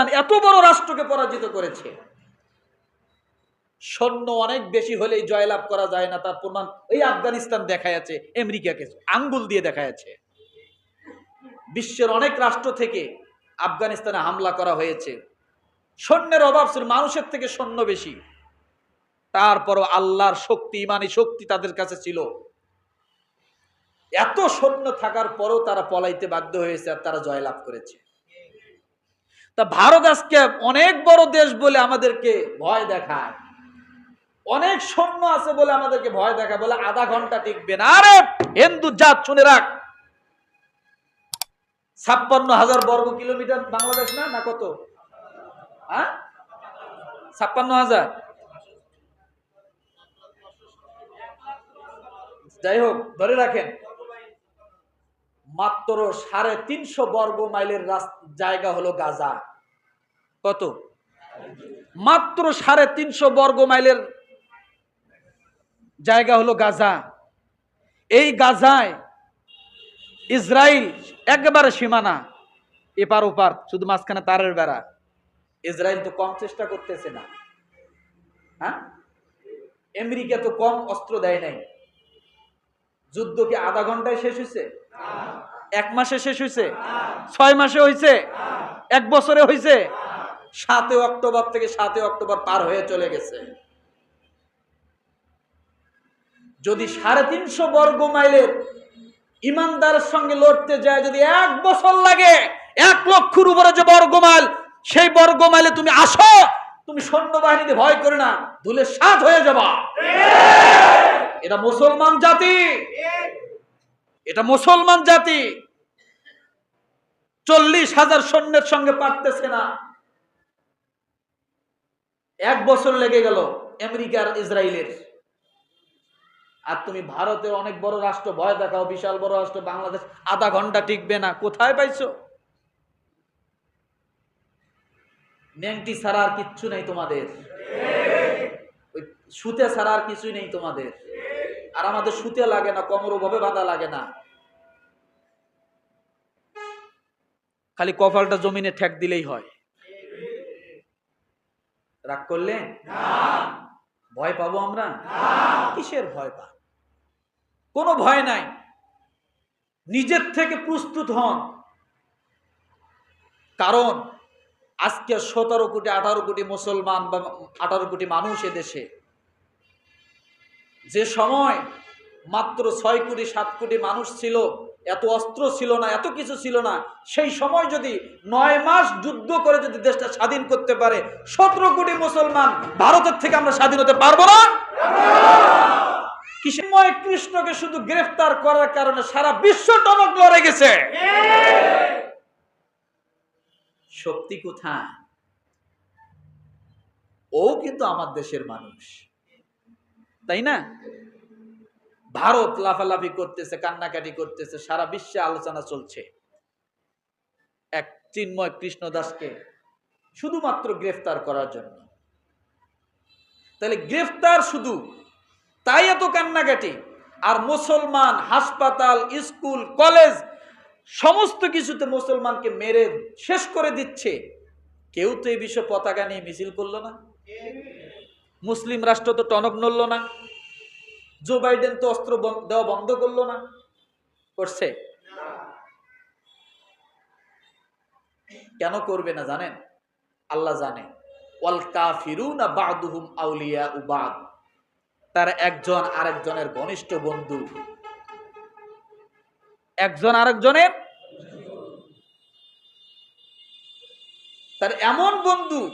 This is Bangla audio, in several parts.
আফগানিস্তান এত বড় রাষ্ট্রকে পরাজিত করেছে। সৈন্য অনেক বেশি হলেই জয়লাভ করা যায় না, তার প্রমাণ এই আফগানিস্তান দেখা যাচ্ছে আমেরিকাকে আঙ্গুল দিয়ে দেখা যাচ্ছে বিশ্বের অনেক রাষ্ট্র থেকে আফগানিস্তানে হামলা করা হয়েছে। সৈন্যের অভাব ছিল, মানুষের থেকে সৈন্য বেশি। তারপরও আল্লাহর শক্তি, ইমানি শক্তি তাদের কাছে ছিল। এত সৈন্য থাকার পরও তারা পলাইতে বাধ্য হয়েছে আর তারা জয়লাভ করেছে। তা ভারত আজকে অনেক বড় দেশ বলে আমাদেরকে ভয় দেখায়। অনেক সৈন্য আছে বলে আমাদেরকে ভয় দেখায়, বলে আধা ঘণ্টা টিকবে না। আরে, হিন্দু জাত, শুনে রাখ। ছাপ্পান্ন হাজার বর্গ কিলোমিটার বাংলাদেশ না না কত? হ্যাঁ? ছাপ্পান্ন হাজার। যাই হোক, ধরে রাখেন, মাত্র সাড়ে তিনশো বর্গ মাইলের জায়গা হলো গাজা। কত? মাত্র সাড়ে তিনশো বর্গ মাইলের জায়গা হলো গাজা। এই গাজায় ইসরায়েল একেবারে সীমানা, এপার ওপার, শুধু মাঝখানে তারের বেড়া। ইসরায়েল তো কম চেষ্টা করতেছে না। হ্যাঁ? আমেরিকা তো কম অস্ত্র দেয় নাই। যুদ্ধ কি আধা ঘন্টায় শেষ হয়েছে এক মাসে শেষ হয়েছে ছয় মাসে হয়েছে এক বছরে হয়েছে সাতই অক্টোবর থেকে সাতই অক্টোবর পার হয়ে চলে গেছে। যদি সাড়ে তিনশো বর্গ মাইলের ইমানদারের সঙ্গে লড়তে যায়, যদি এক বছর লাগে, এক লক্ষর উপরে যে বর্গ মাইল, সেই বর্গ মাইলে তুমি আসো, তুমি সৈন্যবাহিনীতে ভয় করে না, ধুলে সাত হয়ে যাবা। এটা মুসলমান জাতি। এটা মুসলমান জাতি। চল্লিশ হাজার সৈন্যের সঙ্গে পারতেছে না। এক বছর লেগে গেল আমেরিকার ইসরায়েলের। আর তুমি ভারতের অনেক বড় রাষ্ট্র, ভয় দেখাও, বিশাল বড় রাষ্ট্র, বাংলাদেশ আধা ঘণ্টা টিকবে না, কোথায় পাইছো? ন্যাংটি ছাড়া আর কিচ্ছু নেই তোমাদের। ওই সুতে ছাড়া আর কিছুই নেই তোমাদের। আর আমাদের সুতে লাগে না, কমর ভাবে বাঁধা লাগে না। খালি কপালটা জমিনে ঠেক দিলেই হয়। রাগ করলে? ভয় পাবো আমরা? কিসের ভয় পা কোনো ভয় নাই। নিজের থেকে প্রস্তুত হন। কারণ আজকে সতেরো কোটি আঠারো কোটি মুসলমান বা আঠারো কোটি মানুষ এদেশে। যে সময় মাত্র ছয় কোটি সাত কোটি মানুষ ছিল এত অস্ত্র ছিল না, এত কিছু ছিল না। সেই সময় যদি নয় মাস যুদ্ধ করে যদি দেশটা স্বাধীন করতে পারে, সতেরো কোটি মুসলমান ভারতের থেকে আমরা স্বাধীন হতে পারব না? কিসময় কৃষ্ণকে শুধু গ্রেফতার করার কারণে সারা বিশ্ব টনক লড়ে গেছে? শক্তি কোথায়? ও কিন্তু আমার দেশের মানুষ। তাই না? ভারত লাফালাফি করতেছে, কান্নাকাটি করতেছে, সারা বিশ্বে আলোচনা চলছে। এক চিন্ময় কৃষ্ণ দাসকে শুধুমাত্র গ্রেফতার করার জন্য। তাহলে গ্রেফতার শুধু, তাই এত কান্নাকাটি? আর মুসলমান, হাসপাতাল, স্কুল, কলেজ, সমস্ত কিছুতে মুসলমানকে মেরে শেষ করে দিচ্ছে। কেউ তো এই বিশ্ব পতাকা নিয়ে মিছিল করল না। মুসলিম রাষ্ট্র তো টনক নড়লো না। জো বাইডেন তো অস্ত্র দেওয়া বন্ধ করল না। করছে? কেন করবে না জানেন? আল্লাহ জানে। ওয়াল কাফিরুনা বাদুহুম আউলিয়া উবাদ তারা একজন আরেকজনের ঘনিষ্ঠ বন্ধু। একজন আরেকজনের? তার এমন বন্ধু,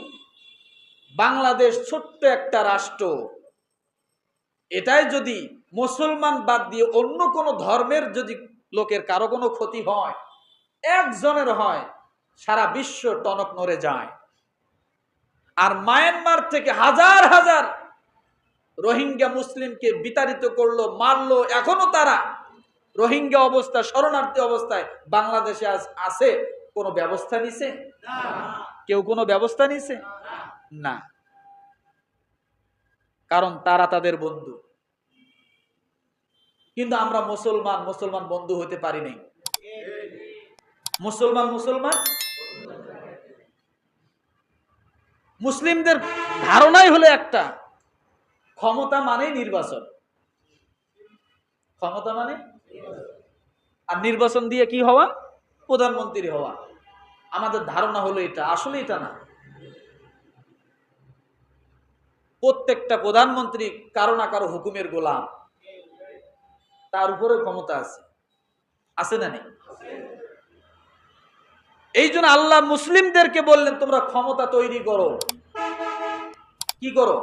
বাংলাদেশ ছোট্ট একটা রাষ্ট্র। এটাই যদি মুসলমান বাদ দিয়ে অন্য কোনো ধর্মের যদি লোকের কারও কোনো ক্ষতি হয় একজনের হয় সারা বিশ্ব টনক নড়ে যায়। আর মায়ানমার থেকে হাজার হাজার রোহিঙ্গা মুসলিমকে বিতাড়িত করল মারলো এখনও তারা রোহিঙ্গা অবস্থা শরণার্থী অবস্থায় বাংলাদেশে আজ আছে কোনো ব্যবস্থা নিছে? কেউ কোনো ব্যবস্থা নিছে? না। কারণ তারা তাদের বন্ধু। কিন্তু আমরা মুসলমান মুসলমান বন্ধু হতে পারি নাই। মুসলমান মুসলমান? মুসলিমদের ধারণাই হলো একটা, ক্ষমতা মানেই নির্বাচন। ক্ষমতা মানে? আর নির্বাচন দিয়ে কি হওয়া? প্রধানমন্ত্রী হওয়া। আমাদের ধারণা হলো এটা, আসলে এটা না। প্রত্যেকটা প্রধানমন্ত্রী কারও না কারও হুকুমের গোলাম। তার উপরে ক্ষমতা আছে। আছে না নেই? এই জন্য আল্লাহ মুসলিমদেরকে বললেন, তোমরা ক্ষমতা তৈরি করো। কি করো?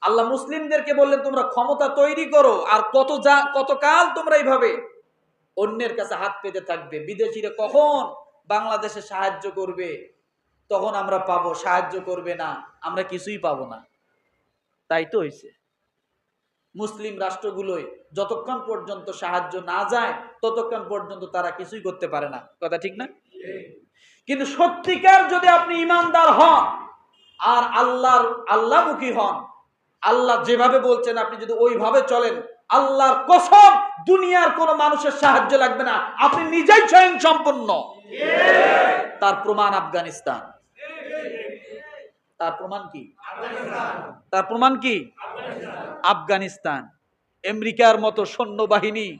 আল্লাহ মুসলিমদেরকে বললেন, তোমরা ক্ষমতা তৈরি করো আর কত যা কতকাল তোমরা এইভাবে অন্যের কাছে হাত পেতে থাকবে। বিদেশিরা কখন বাংলাদেশে সাহায্য করবে? তখন আমরা পাবো সাহায্য করবে না আমরা কিছুই পাবো না। তাই তো হয়েছে মুসলিম রাষ্ট্রগুলোয় যতক্ষণ পর্যন্ত সাহায্য না যায় ততক্ষণ পর্যন্ত তারা কিছুই করতে পারে না। কথা ঠিক না? কিন্তু সত্যিকার যদি আপনি ইমানদার হন আর আল্লাহর আল্লাহমুখী হন আল্লাহ যেভাবে বলছেন আপনি যদি ওইভাবে চলেন আল্লাহর কসম দুনিয়ার কোন মানুষের সাহায্য লাগবে না। আপনি নিজেই স্বয়ং সম্পন্ন তার প্রমাণ আফগানিস্তান। তার প্রমাণ কি? তার প্রমাণ কি? আফগানিস্তান। আমেরিকার মতো সৈন্যবাহিনী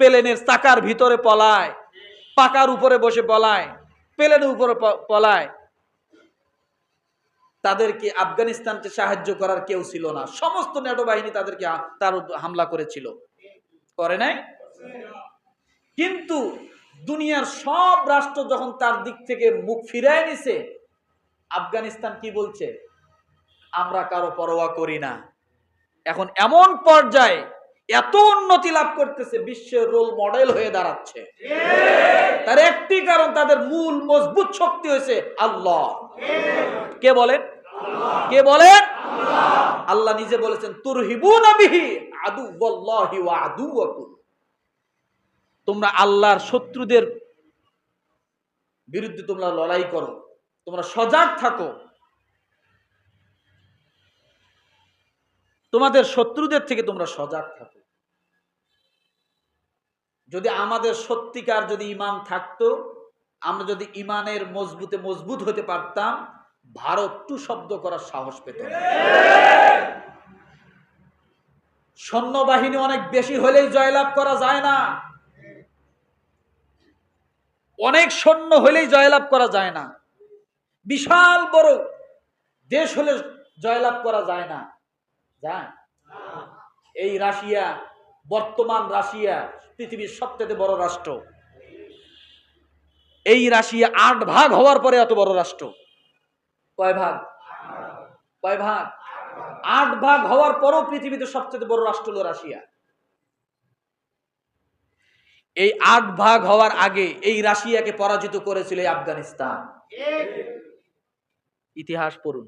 প্লেনের চাকার ভিতরে পলায় পাকার উপরে বসে পলায় প্লেনের উপরে পলায়। তাদেরকে আফগানিস্তানকে সাহায্য করার কেউ ছিল না। সমস্ত নেটো বাহিনী তাদেরকে তার হামলা করেছিল। করে নাই? কিন্তু দুনিয়ার সব রাষ্ট্র যখন তার দিক থেকে মুখ ফিরায় নিছে আফগানিস্তান কি বলছে? আমরা কারও পরোয়া করি না। এখন এমন পর্যায়ে এত উন্নতি লাভ করতেছে, বিশ্বের রোল মডেল হয়ে দাঁড়াচ্ছে। তার একটি কারণ, তাদের মূল মজবুত শক্তি হয়েছে আল্লাহ। কে বলেন? কে বলেন? আল্লাহ নিজে বলেছেন, তুরহিবুন বিহি আদুওয়াল্লাহি ওয়া আদুওয়াকুম। তোমরা আল্লাহর শত্রুদের বিরুদ্ধে তোমরা লড়াই করো। তোমরা সজাগ থাকো। তোমাদের শত্রুদের থেকে তোমরা সজাগ থাকো। যদি আমাদের সত্যিকার যদি ইমান থাকতো, আমরা যদি ইমানের মজবুতে মজবুত হতে পারতাম, ভারত টু শব্দ করার সাহস পেত। সৈন্যবাহিনী অনেক বেশি হলেই জয়লাভ করা যায় না। অনেক সৈন্য হলেই জয়লাভ করা যায় না। বিশাল বড় দেশ হলে জয়লাভ করা যায় না। যায় এই রাশিয়া, বর্তমান রাশিয়া পৃথিবীর সবচেয়ে বড় রাষ্ট্র। এই রাশিয়া আট ভাগ হওয়ার পরে এত বড় রাষ্ট্র। কয় ভাগ? কয় ভাগ? আট ভাগ হওয়ার পরও পৃথিবীতে সবচেয়ে বড় রাষ্ট্র হলো রাশিয়া। এই আট ভাগ হওয়ার আগে এই রাশিয়াকে পরাজিত করেছিল আফগানিস্তান। ইতিহাস পড়ুন।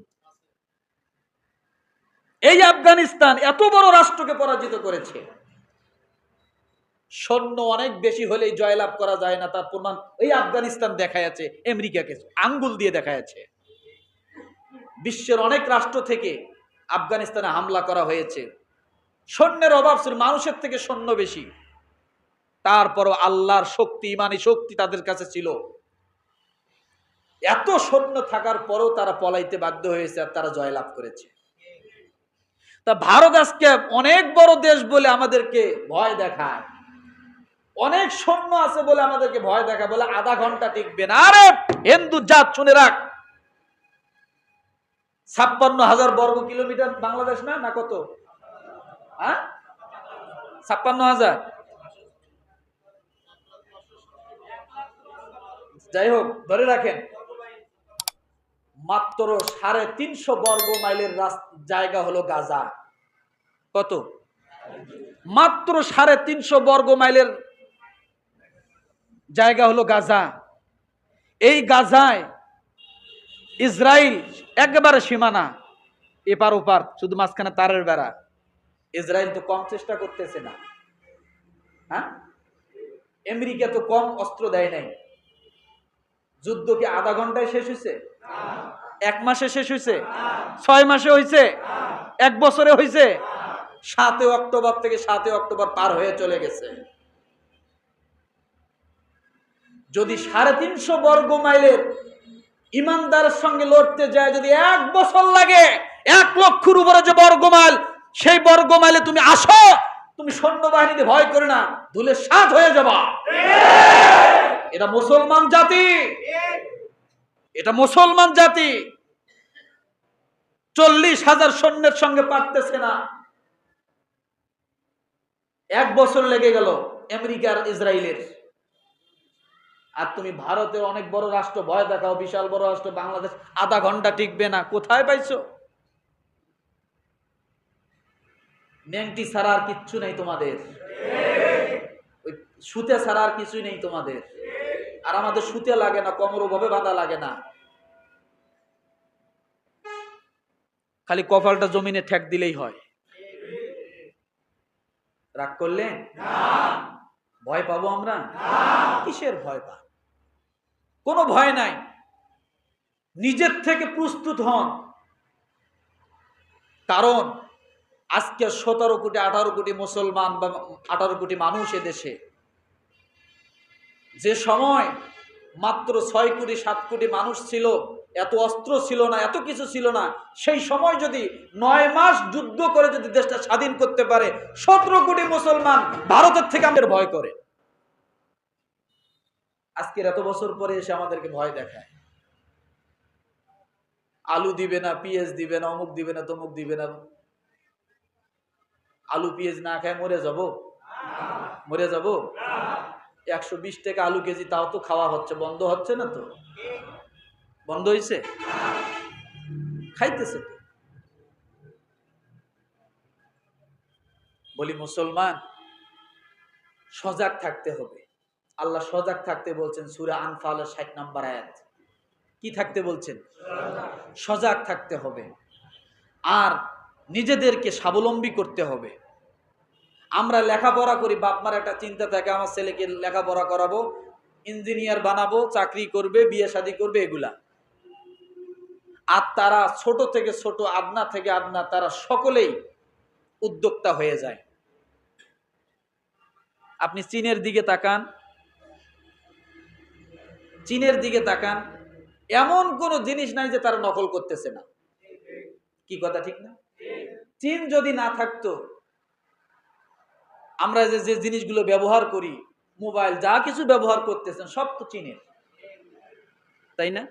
এই আফগানিস্তান এত বড় রাষ্ট্রকে পরাজিত করেছে। সৈন্য অনেক বেশি হলেই জয়লাভ করা যায় না, তার প্রমাণ এই আফগানিস্তান দেখা যাচ্ছে আমেরিকাকে আঙ্গুল দিয়ে দেখা যাচ্ছে বিশ্বের অনেক রাষ্ট্র থেকে আফগানিস্তানে হামলা করা হয়েছে। সৈন্যের অভাব ছিল মানুষের থেকে সৈন্য বেশি। তারপরও আল্লাহর শক্তি, ইমানি শক্তি তাদের কাছে ছিল। এত সৈন্য থাকার পরেও তারা পলাইতে বাধ্য হয়েছে আর তারা জয়লাভ করেছে। তা ভারত আজকে অনেক বড় দেশ বলে আমাদেরকে ভয় দেখায়। অনেক সৈন্য আছে বলে আমাদেরকে ভয় দেখায় বলে আধা ঘণ্টা টিকবে না। আরে হিন্দু জাত শুনে রাখ। ছাপ্পান্ন হাজার বর্গ কিলোমিটার বাংলাদেশ না না কত? হ্যাঁ? ছাপ্পান্ন হাজার। যাই হোক, ধরে রাখেন। মাত্র সাড়ে তিনশো বর্গ মাইলের জায়গা হলো গাজা। কত? মাত্র সাড়ে তিনশো বর্গ মাইলের জায়গা হলো গাজা। এই গাজায় ইসরায়েল একেবারে সীমানা, এপার ওপার, শুধু মাঝখানে তারের বেড়া। ইসরায়েল তো কম চেষ্টা করতেছে না। হ্যাঁ? আমেরিকা তো কম অস্ত্র দেয় নাই। যুদ্ধ কি আধা ঘন্টায় শেষ হয়েছে এক মাসে শেষ হয়েছে ছয় মাসে হয়েছে এক বছরে হয়েছে সাতই অক্টোবর থেকে সাতই অক্টোবর পার হয়ে চলে গেছে। যদি সাড়ে তিনশো বর্গ মাইলের ইমানদারের সঙ্গে লড়তে যায় যদি এক বছর লাগে এক লক্ষর উপরে যে বর্গমাইল সেই বর্গমাইলে তুমি আসো তুমি সৈন্যবাহিনীতে ভয় করে না ধুলে সাত হয়ে যাবা। এটা মুসলমান জাতি। এটা মুসলমান জাতি। চল্লিশ হাজার সৈন্যের সঙ্গে পারতেছে না। এক বছর লেগে গেল আমেরিকার ইসরায়েলের। আর তুমি ভারতের অনেক বড় রাষ্ট্র, ভয় দেখাও, বিশাল বড় রাষ্ট্র, বাংলাদেশ আধা ঘণ্টা টিকবে না। কোথায় পাইছো? ন্যাংটি ছাড়া আর কিচ্ছু নেই তোমাদের। ওই সুতে ছাড়া আর কিছুই নেই তোমাদের। আর আমাদের সুতে লাগে না, কমর ভাবে বাঁধা লাগে না। খালি কপালটা জমিনে ঠেক দিলেই হয়। রাগ করলেন ভয় পাবো আমরা? কিসের ভয় পা কোনো ভয় নাই। নিজের থেকে প্রস্তুত হন। কারণ আজকে সতেরো কোটি, আঠারো কোটি মুসলমান বা আঠারো কোটি মানুষ দেশে। যে সময় মাত্র ছয় কোটি, সাত কোটি মানুষ ছিল, এত অস্ত্র ছিল না, এত কিছু ছিল না, সেই সময় যদি নয় মাস যুদ্ধ করে যদি দেশটা স্বাধীন করতে পারে, সতেরো কোটি মুসলমান ভারতের থেকে আমাদের ভয় করে। আজকের এত বছর পরে এসে আমাদেরকে ভয় দেখায়। আলু দিবে না পিএস দিবে না, অমুক দিবে না, তমুক দিবে না। আলু পিএস না খায় মরে যাব? মরে যাব? একশো বিশ টাকা আলু কেজি, তাও তো খাওয়া হচ্ছে, বন্ধ হচ্ছে না তো? বন্ধ হয়েছে খাইতেছে বলি, মুসলমান, সজাগ থাকতে হবে। আল্লাহ সজাগ থাকতে বলছেন, সুরা আনফালের ষাট নাম্বার আয়াত। কি থাকতে বলছেন? সজাগ থাকতে হবে। আর নিজেদেরকে স্বাবলম্বী করতে হবে। আমরা লেখাপড়া করি, বাপমার একটা চিন্তা থাকে, আমার ছেলেকে লেখাপড়া করাবো, ইঞ্জিনিয়ার বানাবো, চাকরি করবে, বিয়ে শাদী করবে, এগুলা। আর তারা ছোট থেকে ছোট, আদনা থেকে আদনা, তারা সকলেই উদ্যোক্তা হয়ে যায়। আপনি চীনের দিকে তাকান। চীনের দিকে তাকান। এমন কোন জিনিস নাই যে তারা নকল করতেছে না। কি কথা, ঠিক না? চীন যদি না থাকতো আমরা যে যে জিনিসগুলো ব্যবহার করি, মোবাইল যা কিছু ব্যবহার করতেছেন, সব তো চীনের। তাই না?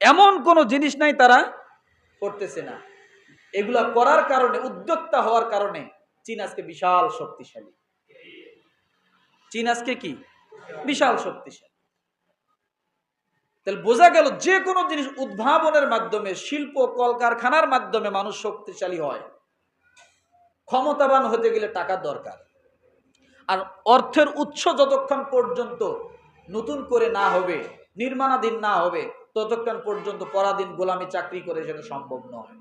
এমন কোন জিনিস নাই তারা করতেছে না। এগুলা করার কারণে, উদ্যোক্তা হওয়ার কারণে চীন আজকে বিশাল শক্তিশালী। চীন আজকে কি? বিশাল শক্তিশালী। তাহলে বোঝা গেল যে কোনো জিনিস উদ্ভাবনের মাধ্যমে, শিল্প, কলকারখানার মাধ্যমে মানুষ শক্তিশালী হয়। ক্ষমতাবান হতে গেলে টাকার দরকার। আর অর্থের উৎস যতক্ষণ পর্যন্ত নতুন করে না হবে, নির্মাণাধীন না হবে, ততক্ষণ পর্যন্ত পরাধীন গোলামি চাকরি করে সেটা সম্ভব নয়।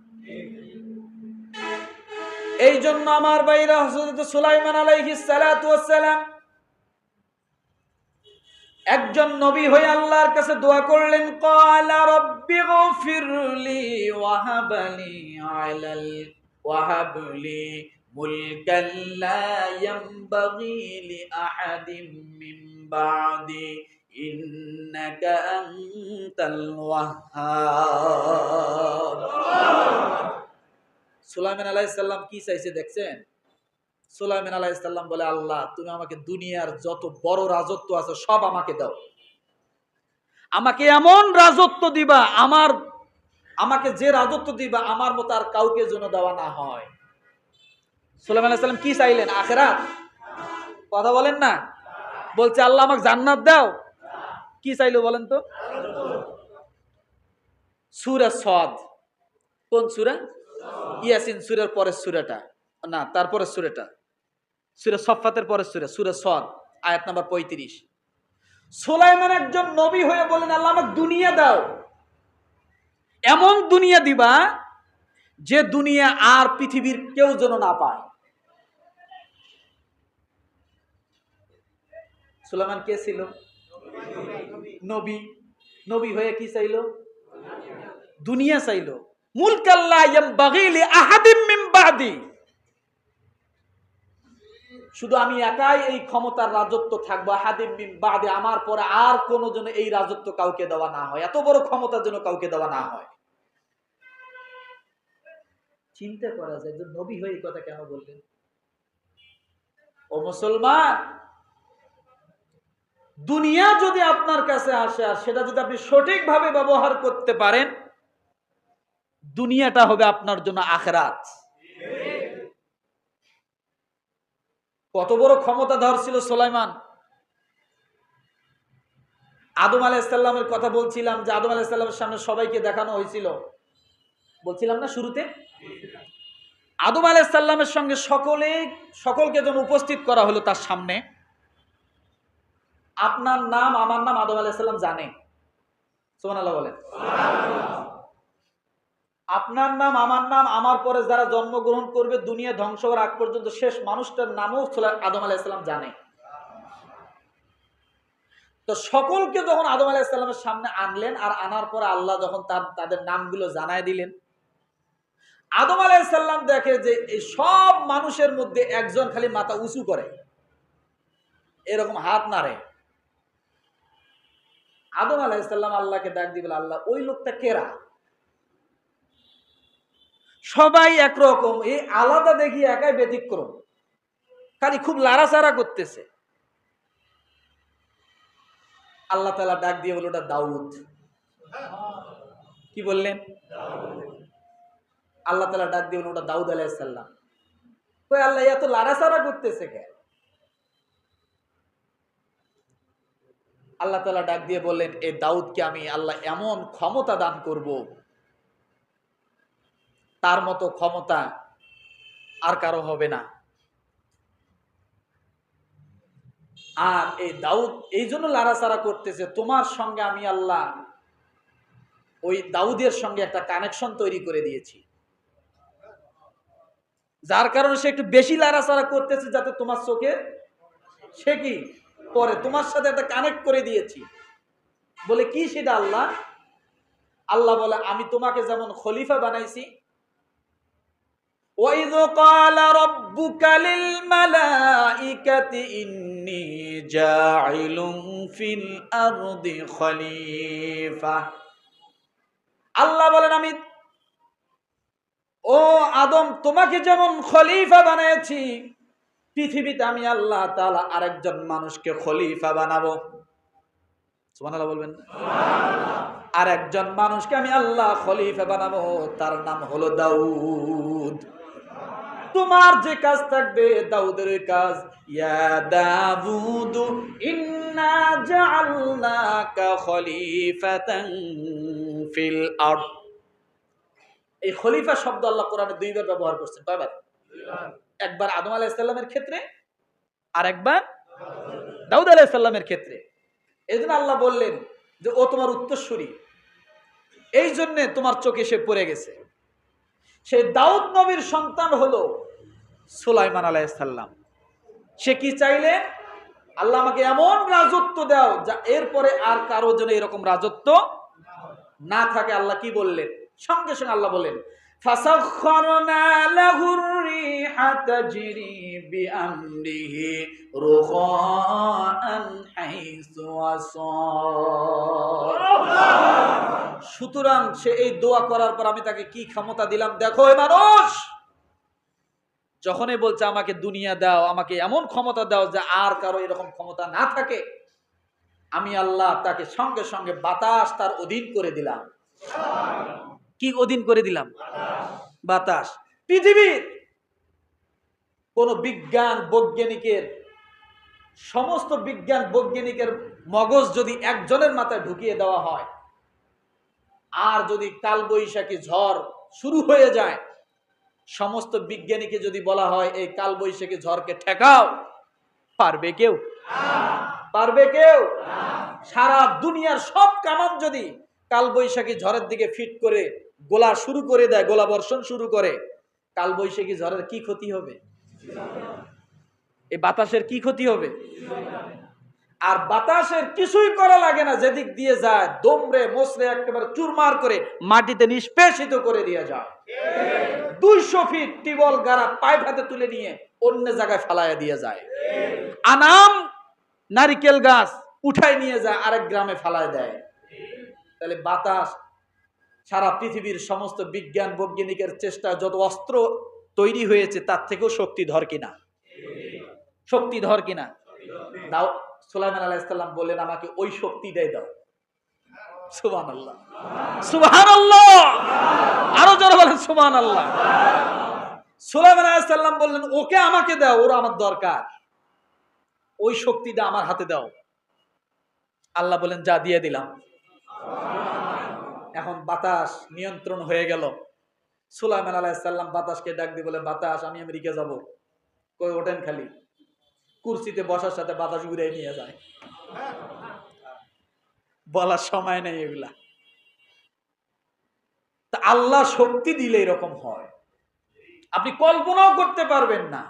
এই জন্য আমার বাইরা হজরত সুলাইমান আলাইহিস সালাতু ওয়াসসালাম একজন নবী হয়ে আল্লাহর কাছে দোয়া করলেন, ক্বালা রাব্বি গফিরলি ওয়াহাবলি আলাল ওয়াহাবলি মুলকান লা ইয়ানবাগি লিআহাদিন মিন বাদি ইন্নাকা আনতাল ওয়াহ্হাব সুলাইমান আলাইহিস সালাম কি চাইছে দেখছেন? সুলাইমান আলাইসাল্লাম বলে, আল্লাহ, তুমি আমাকে দুনিয়ার যত বড় রাজত্ব আছে সব আমাকে দাও। আমাকে এমন রাজত্ব দিবা, আমার, আমাকে যে রাজত্ব দিবা, আমার মতো আর কাউকে যেন দেওয়া না হয়। সুলাইমান কি চাইলেন? আখেরাত? কথা বলেন না। বলছে, আল্লাহ আমাকে জান্নাত দাও। কি চাইলো বলেন তো? সুরা সদ। কোন সুরা? ইয়াসিন সুরের পরের সুরাটা। না তারপরে সুরেটা। সুরে সফাতের পরে সুরে সুরে সদ, আয়াত নাম্বার পঁয়ত্রিশ। সোলাইমান একজন নবী হয়ে বলেন আল্লাহ আমাকে দুনিয়া দাও। এমন দুনিয়া দিবা, যে দুনিয়া আর পৃথিবীর কেউ যেন না পায়। সুলাইমান কে ছিল? নবী। নবী হয়ে কি চাইলো? দুনিয়া চাইলো। শুধু আমি একাই এই ক্ষমতার রাজত্ব থাকব বাদে। আমার পরে আর কোনো জন্য এই রাজত্ব কাউকে দেওয়া না হয়। এত বড় ক্ষমতার জন্য কাউকে দেওয়া না হয়। চিন্তা করা যায় নবী হয়ে কথা কেন বললেন? ও মুসলমান দুনিয়া যদি আপনার কাছে আসে আর সেটা যদি আপনি সঠিকভাবে ব্যবহার করতে পারেন, দুনিয়াটা হবে আপনার জন্য আখরাত। কত বড় ক্ষমতাধর ছিল সোলাইমান। আদম আলাইসাল্লামের কথা বলছিলাম যে আদম আলাইসাল্লামের সামনে সবাইকে দেখানো হয়েছিল। বলছিলাম না শুরুতে? আদম আলাইসাল্লামের সঙ্গে সকলে, সকলকে যখন উপস্থিত করা হলো তার সামনে। আপনার নাম, আমার নাম আদম আলাইসাল্লাম জানে। সোমান আল্লাহ বলেন। আপনার নাম, আমার নাম, আমার পরে যারা জন্মগ্রহণ করবে, দুনিয়া ধ্বংস হওয়ার আগ পর্যন্ত শেষ মানুষটার নামও আদম আলাইসাল্লাম জানে। তো সকলকে যখন আদম আলাইসাল্লামের সামনে আনলেন আর আনার পরে আল্লাহ যখন তার, তাদের নামগুলো জানায় দিলেন, আদম আলাইসাল্লাম দেখে যে এই সব মানুষের মধ্যে একজন খালি মাথা উঁচু করে। এরকম হাত নাড়ে। আদম আলাইসাল্লাম আল্লাহকে ডাক দিবেন আল্লাহ, ওই লোকটা কেরা? সবাই একরকম এই আলাদা দেখি, একাই ব্যতিক্রম। খালি খুব লাড়াচাড়া করতেছে। আল্লাহ তালা ডাক দিয়ে বলল ওটা দাউদ। কি বললেন? আল্লাহ তালা ডাক দিয়ে বলল ওটা দাউদ আলাইসাল্লাম কই আল্লাহ, এত লাড়াচাড়া করতেছে কে আল্লাহ তালা ডাক দিয়ে বললেন, এ দাউদকে আমি আল্লাহ এমন ক্ষমতা দান করব, তার মতো ক্ষমতা আর কারও হবে না। আর এই দাউদ এই জন্য লাড়াচাড়া করতেছে, তোমার সঙ্গে আমি আল্লাহ ওই দাউদের সঙ্গে একটা কানেকশন তৈরি করে দিয়েছি। যার কারণে সে একটু বেশি লাড়াচাড়া করতেছে যাতে তোমার চোখে, সে কি? পরে তোমার সাথে একটা কানেক্ট করে দিয়েছি বলে কি সেটা আল্লাহ আল্লাহ বলে আমি তোমাকে যেমন খলিফা বানাইছি وَإِذْ قَالَ رَبُّكَ لِلْمَلَائِكَةِ إِنِّي جَاعِلٌ فِي الْأَرْضِ خَلِيفَةً আল্লাহ বলেন আমি ও আদম তোমাকে যেমন খলিফা বানিয়েছি পৃথিবীতে আমি আল্লাহ তালা আরেকজন মানুষকে খলিফা বানাবো। বলবেন। আর একজন মানুষকে আমি আল্লাহ খলিফা বানাবো তার নাম হলো দাউদ। তোমার যে কাজ থাকবে দাউদের কাজ। ইয়া দাউদ ইন্না জাআলনাকা খলিফাতান ফিল আরদ। এই খলিফা শব্দ আল্লাহ কোরআনে দুইবার ব্যবহার করছেন। কয়বার? একবার আদম আলাইহিস সালামের ক্ষেত্রে আর একবার দাউদ আলাইহিস সালামের ক্ষেত্রে। এই জন্য আল্লাহ বললেন যে, ও তোমার উত্তরসূরি, এই জন্যে তোমার চোখে সে পড়ে গেছে। সে দাউদ নবীর সন্তান হলো সুলাইমান আলাইসাল্লাম সে কি চাইলে আল্লাহ আমাকে এমন রাজত্ব দাও যা এরপরে আর কারও জন্য এরকম রাজত্ব না থাকে। আল্লাহ কি বললেন? সঙ্গে সঙ্গে আল্লাহ বলেন فسخرنا له الريح تجري بأمره رخاء حيث أصاب সুতরাং সে এই দোয়া করার পর আমি তাকে কি ক্ষমতা দিলাম দেখো এ মানুষ যখনই বলছে আমাকে দুনিয়া দাও আমাকে এমন ক্ষমতা দাও যে আর কারো এরকম ক্ষমতা না থাকে আমি আল্লাহ তাকে সঙ্গে সঙ্গে বাতাস তার অধীন করে দিলাম কি অধীন করে দিলাম? বাতাস। পৃথিবীর কোন বিজ্ঞান বৈজ্ঞানিকের, সমস্ত বিজ্ঞান বৈজ্ঞানিকের মগজ যদি একজনের মাথায় ঢুকিয়ে দেওয়া হয়, আর যদি কালবৈশাখী ঝড় শুরু হয়ে যায়, সমস্ত বিজ্ঞানীকে যদি বলা হয়, এই কালবৈশাখী ঝড়কে ঠেকাও। পারবে কেউ? পারবে কেউ? সারা দুনিয়ার সব কামান যদি কালবৈশাখী ঝড়ের দিকে ফিট করে গোলা শুরু করে দেয়, গোলা বর্ষণ শুরু করে। কালবৈশাখী ঝড়ের কি ক্ষতি হবে? এই বাতাসের কি ক্ষতি হবে? আর বাতাসের কিছুই করা লাগে না, যেদিক দিয়ে যায় দমরে মসরে একেবারে চুরমার করে মাটিতে নিষ্পেষিত করে দিয়ে যায়। দুইশো ফিট টিবল গাড়া পাইপ হাতে তুলে নিয়ে অন্য জায়গায় ফালাইয়া দিয়ে যায়। আনাম নারিকেল গাছ উঠাই নিয়ে যায়, আরেক গ্রামে ফেলায় দেয়। তাহলে বাতাস সারা পৃথিবীর সমস্ত বিজ্ঞান বৈজ্ঞানিকের চেষ্টা যত অস্ত্র তৈরি হয়েছে, তার থেকেও শক্তিধর কিনা? শক্তিধর কিনা? দাও, সুলাইমান আলাইসাল্লাম বললেন, আমাকে ওই শক্তিটাই দাও। সুবান আল্লাহ সুবাহান আল্লাহ আরও জোরে বলেন সুবান আল্লাহ সুলাইমান আলাইসাল্লাম বললেন, ওকে আমাকে দাও, ওর আমার দরকার। ওই শক্তিটা আমার হাতে দাও। আল্লাহ বলেন যা দিয়ে দিলাম। এখন বাতাস নিয়ন্ত্রণ হয়ে গেল। সুলাইমান আলাইসাল্লাম বাতাসকে ডাক দিয়ে বলে, বাতাস, আমি আমেরিকা যাব। কই ওঠেন খালি। কুর্সিতে বসার সাথে বাতাস ঘুরে নিয়ে যায়। বলার সময় নেই এগুলা। তা আল্লাহ শক্তি দিলে এরকম হয়। আপনি কল্পনাও করতে পারবেন না।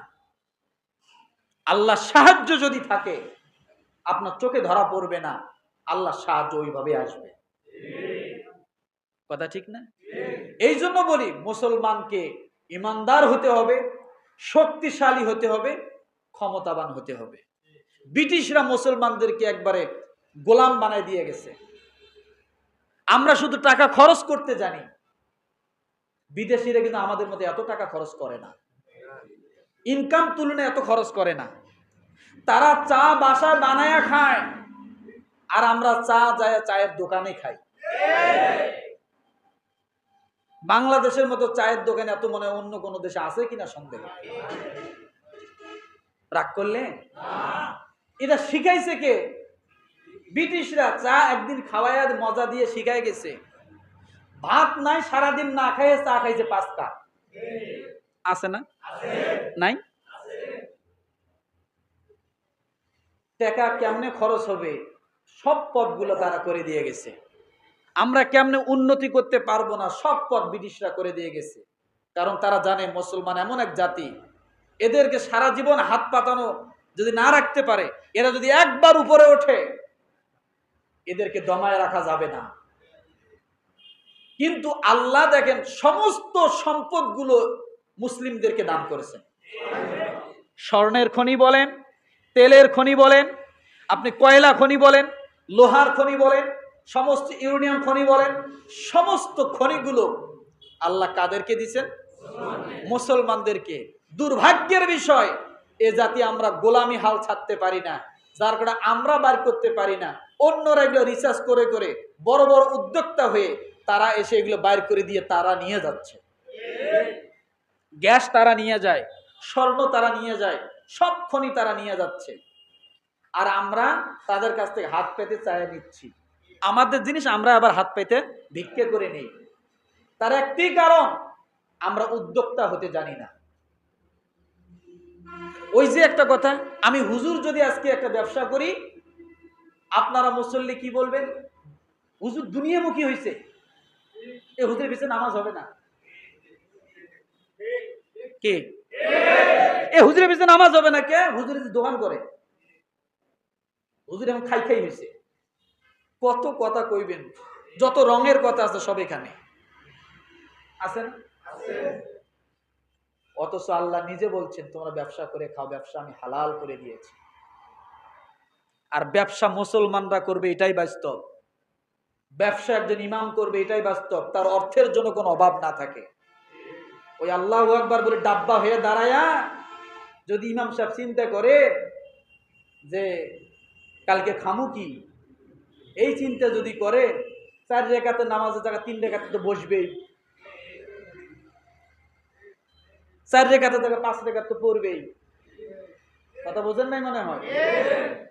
আল্লাহ সাহায্য যদি থাকে, আপনার চোখে ধরা পড়বে না। আল্লাহ সাহায্য ওইভাবে আসবে। কথা ঠিক না? এই জন্য বলি মুসলমানকে ইমানদার হতে হবে শক্তিশালী হতে হবে ক্ষমতাবান হতে হবে। ব্রিটিশরা মুসলমানদেরকে একবারে গোলাম বানায় দিয়ে গেছে। আমরা শুধু টাকা খরচ করতে জানি বিদেশিরা কিন্তু আমাদের মধ্যে এত টাকা খরচ করে না। ইনকাম তুলনায় এত খরচ করে না। তারা চা বাসা বানায়া খায় আর আমরা চা যায় চায়ের দোকানে খাই। বাংলাদেশের মতো চায়ের দোকানে এত মনে অন্য কোনো দেশে আছে কিনা সন্দেহ? রাগ করলে? এটা শিখাইছে কে? ব্রিটিশরা চা একদিন খাওয়াইয়া মজা দিয়ে শিখাই গেছে। ভাত নাই, সারাদিন না খাইয়ে চা খাইছে পাঁচ কাপ আছে না? নাই? টাকা কেমনে খরচ হবে? সব পথগুলো তারা করে দিয়ে গেছে। আমরা কেমনে উন্নতি করতে পারব না, সব পথ ব্রিটিশরা করে দিয়ে গেছে। কারণ তারা জানে মুসলমান এমন এক জাতি। এদেরকে সারা জীবন হাত পাতানো যদি না রাখতে পারে, এরা যদি একবার উপরে ওঠে, এদেরকে দমায় রাখা যাবে না। কিন্তু আল্লাহ দেখেন সমস্ত সম্পদগুলো মুসলিমদেরকে দান করেছেন। স্বর্ণের খনি বলেন, তেলের খনি বলেন, আপনি কয়লা খনি বলেন, লোহার খনি বলেন সমস্ত ইউরেনিয়াম খনি বলেন, সমস্ত খনিগুলো আল্লাহ কাদেরকে দিচ্ছেন মুসলমানদেরকে। দুর্ভাগ্যের বিষয়, এ জাতি আমরা গোলামি হাল ছাড়তে পারি না, যার কারণে আমরা বার করতে পারি না। অন্যরা এগুলো রিসার্চ করে করে বড় বড় উদ্যোক্তা হয়ে তারা এসে এগুলো বাইর করে দিয়ে তারা নিয়ে যাচ্ছে। গ্যাস তারা নিয়ে যায়, স্বর্ণ তারা নিয়ে যায়, সব খনি তারা নিয়ে যাচ্ছে। আর আমরা তাদের কাছ থেকে হাত পেতে চায় নিচ্ছি। আমাদের জিনিস আমরা আবার হাত পেতে ভিক্ষে করে নেই। তার একটি কারণ, আমরা উদ্যোক্তা হতে জানি না। ওই যে একটা কথা, আমি হুজুর যদি আজকে একটা ব্যবসা করি, আপনারা মুসল্লি কি বলবেন? হুজুর দুনিয়ামুখী হয়েছে এ হুজুরের পিছনে নামাজ হবে না। কে? এ হুজুরের পিছনে নামাজ হবে না কে? হুজুরের দোকান করে। হুজুর এখন খাই খাই হয়েছে কত কথা কইবেন? যত রঙের কথা আছে সব এখানে। আছেন? অথচ আল্লাহ নিজে বলছেন, তোমরা ব্যবসা করে খাও, ব্যবসা আমি হালাল করে দিয়েছি। আর ব্যবসা মুসলমানরা করবে, এটাই বাস্তব। ব্যবসা একজন ইমাম করবে, এটাই বাস্তব। তার অর্থের জন্য কোনো অভাব না থাকে। ওই আল্লাহ একবার বলে, ডাব্বা হয়ে দাঁড়ায়া। যদি ইমাম সাহেব চিন্তা করে যে, কালকে খামু কি? এই চিন্তা যদি করে, চার রেখাতে নামাজের জায়গা তিন রেখাতে তো বসবেই। চার রেখাতে জায়গা পাঁচ রেখাতে তো পড়বেই। কথা বোঝেন নাই মনে হয়?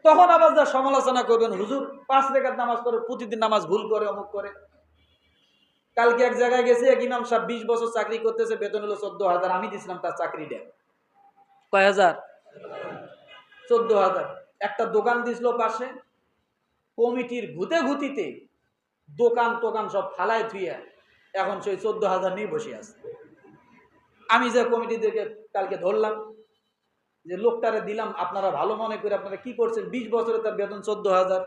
তখন আবার যা সমালোচনা করবেন, হুজুর, পাঁচ রেখাত নামাজ করে প্রতিদিন নামাজ ভুল করে, অমুক করে। কালকে এক জায়গায় গেছে, এক ইমাম সাহেব বিশ বছর চাকরি করতেছে, বেতন হলো চোদ্দ হাজার, আমি দিছিলাম তার চাকরি দেন কয় হাজার? চোদ্দ হাজার। একটা দোকান দিছিল পাশে কমিটির ঘুতে ঘুতিতে দোকান টোকান সব ফালায় থুইয়া এখন সেই চোদ্দ হাজার নিয়ে বসে আছে। আমি যে কমিটিদেরকে কালকে ধরলাম, যে লোকটারে দিলাম, আপনারা ভালো মনে করে আপনারা কি করছেন? বিশ বছরে তার বেতন চোদ্দ হাজার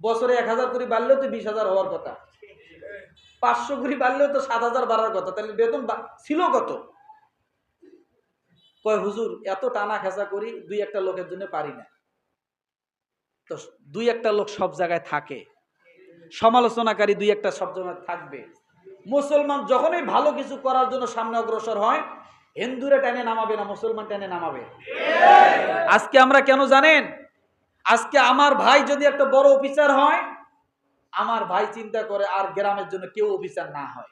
বছরে এক হাজার করে বাড়লেও তো বিশ হাজার হওয়ার কথা। পাঁচশো করে বাড়লেও তো সাত হাজার বাড়ার কথা। তাহলে বেতন ছিল কত? কয়, হুজুর, এত টানা খেঁচা করি দুই একটা লোকের জন্য পারি না। তো দুই একটা লোক সব জায়গায় থাকে। সমালোচনাকারী দুই একটা সব জায়গায় থাকবে। মুসলমান যখনই ভালো কিছু করার জন্য সামনে অগ্রসর হয়, হিন্দুরা টেনে নামাবে না, মুসলমান টেনে নামাবে? আজকে আমরা কেন জানেন? আজকে আমার ভাই যদি একটা বড় অফিসার হয়, আমার ভাই চিন্তা করে আর গ্রামের জন্য কেউ অফিসার না হয়।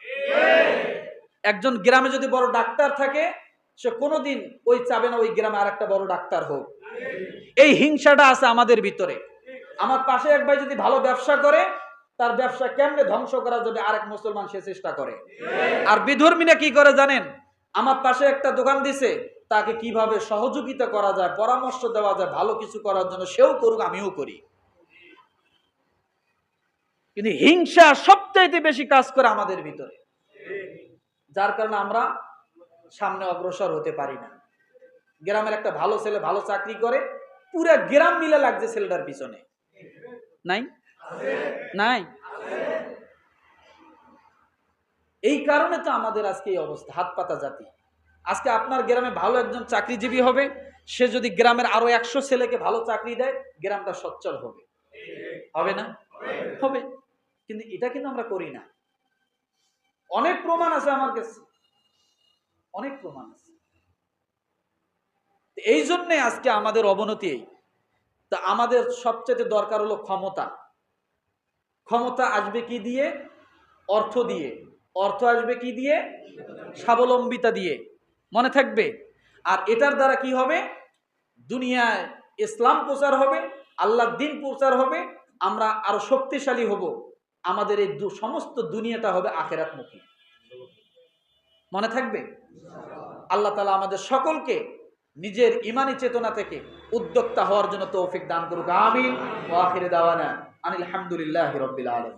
একজন গ্রামে যদি বড় ডাক্তার থাকে, সে কোনোদিন ওই চাবে না, ওই গ্রামে আর একটা বড় ডাক্তার হোক। এই হিংসাটা আছে আমাদের ভিতরে। আমার পাশে এক ভাই যদি ভালো ব্যবসা করে, তার ব্যবসা কেমনে ধ্বংস করা যাবে আরেক মুসলমান সে চেষ্টা করে? আর বিধর্মীরা কি করে জানেন? আমার পাশে একটা দোকান দিছে, তাকে কীভাবে সহযোগিতা করা যায়, পরামর্শ দেওয়া যায়, ভালো কিছু করার জন্য সেও করুক, আমিও করি। কিন্তু হিংসা সবচাইতে বেশি কাজ করে আমাদের ভিতরে। যার কারণে আমরা সামনে অগ্রসর হতে পারি না। গ্রামের একটা ভালো ছেলে ভালো চাকরি করে পুরা গ্রাম মিলে লাগছে ছেলেটার পিছনে। নাই? নাই? এই কারণে তো আমাদের আজকে এই অবস্থা, হাত পাতা জাতি। আজকে আপনার গ্রামে ভালো একজন চাকরিজীবী হবে, সে যদি গ্রামের আরও একশো ছেলেকে ভালো চাকরি দেয়, গ্রামটা সচ্ছল হবে। হবে না? হবে। কিন্তু এটা কিন্তু আমরা করি না। অনেক প্রমাণ আছে আমার কাছে। অনেক প্রমাণ আছে। এই জন্যে আজকে আমাদের অবনতি এই। তা আমাদের সবচেয়ে দরকার হলো ক্ষমতা। ক্ষমতা আসবে কি দিয়ে? অর্থ দিয়ে। অর্থ আসবে কি দিয়ে? স্বাবলম্বিতা দিয়ে। মনে থাকবে? আর এটার দ্বারা কি হবে? দুনিয়ায় ইসলাম প্রচার হবে, আল্লাহর দিন প্রচার হবে, আমরা আরও শক্তিশালী হব। আমাদের এই সমস্ত দুনিয়াটা হবে আখেরাতমুখী। মনে থাকবে? আল্লাহ তালা আমাদের সকলকে নিজের ইমানি চেতনা থেকে উদ্যোক্তা হওয়ার জন্য তৌফিক দান করুক, আমিন। ও আখিরে দাওয়ানা আনিল হামদুলিল্লাহ হিরবিল আলম